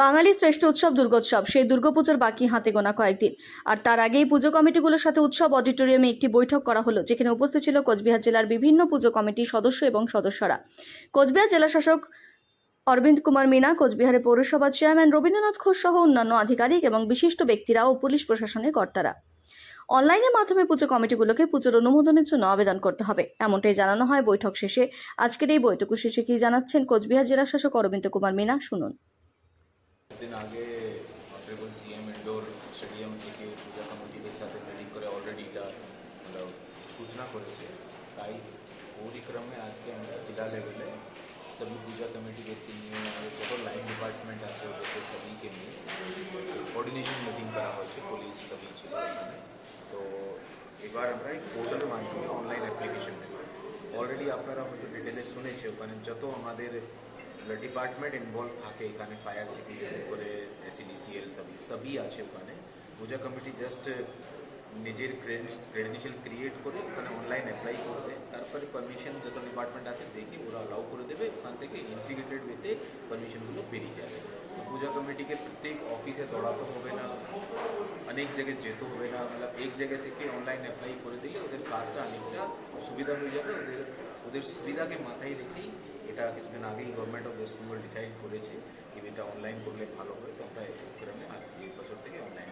বাঙালির শ্রেষ্ঠ উৎসব দুর্গোৎসব। সেই দুর্গাপুজোর বাকি হাতে গোনা কয়েকদিন। আর তার আগেই পুজো কমিটিগুলোর সাথে উৎসব অডিটোরিয়ামে একটি বৈঠক করা হলো, যেখানে উপস্থিত ছিল কোচবিহার জেলার বিভিন্ন পুজো কমিটির সদস্য এবং সদস্যরা। কোচবিহার জেলা শাসক অরবিন্দ কুমার মিনা, কোচবিহারে পৌরসভার চেয়ারম্যান রবীন্দ্রনাথ ঘোষ সহ অন্যান্য আধিকারিক এবং বিশিষ্ট ব্যক্তিরা ও পুলিশ প্রশাসনের কর্তারা। অনলাইনের মাধ্যমে পুজো কমিটিগুলোকে পুজোর অনুমোদনের জন্য আবেদন করতে হবে, এমনটাই জানানো হয় বৈঠক শেষে। আজকের এই বৈঠক শেষে কি জানাচ্ছেন কোচবিহার জেলা শাসক অরবিন্দ কুমার মিনা, শুনুন। দিন আগে অনারেবল সিএম ইন্ডোর স্টেডিয়াম থেকে পূজা কমিটিদের সাথে মিটিং করে অলরেডি এটা मतलब सूचना করেছে তাই ওরই ক্রমে আজকে আমরা জেলা লেভেলে सभी पूजा कमेटी व्यक्ति নিয়ে আমাদের যত লাইন ডিপার্টমেন্ট আছে ওদেরকে সবইকে নিয়ে কোঅর্ডিনেশন মিটিং করা হয়েছে পুলিশ সবই ছিল ওখানে তো এবার আমরা এই পোর্টালের মাধ্যমে অনলাইন অ্যাপ্লিকেশন নেব অলরেডি আপনারা হয়তো ডিটেলে শুনেছে ওখানে যত আমাদের ডিপার্টমেন্ট ইনভলভ থাকে এখানে ফায়ার থেকে শুরু করে এসিডিসিএল সবই সবই আছে ওখানে। পূজা কমিটি জাস্ট নিজের ক্রেডেন্সিয়াল ক্রিয়েট করে ওখানে অনলাইন অ্যাপ্লাই করবে। তারপরে পারমিশন যত ডিপার্টমেন্ট আছে দেখে ওরা অ্যালাউ করে দেবে। ওখান থেকে ইন্টিগ্রেটেড ওয়েতে পারমিশনগুলো বেরিয়ে যাবে। পূজা কমিটিকে প্রত্যেক অফিসে দৌড়াতে হবে না। অনেক জায়গায় যেতে হবে না মানে এক জায়গা থেকে অনলাইন অ্যাপ্লাই করে দিলে ওদের কাজটা অনেকটা সুবিধা হয়ে যাবে। ওদের ওদের সুবিধাকে মাথায় রেখেই এটা কিছুদিন আগেই government of West Bengal decide করেছে এটা অনলাইন করলে ভালো হয় তো আমরা এই প্রোগ্রামে আজকে বছর থেকে অনলাইনটা শুরু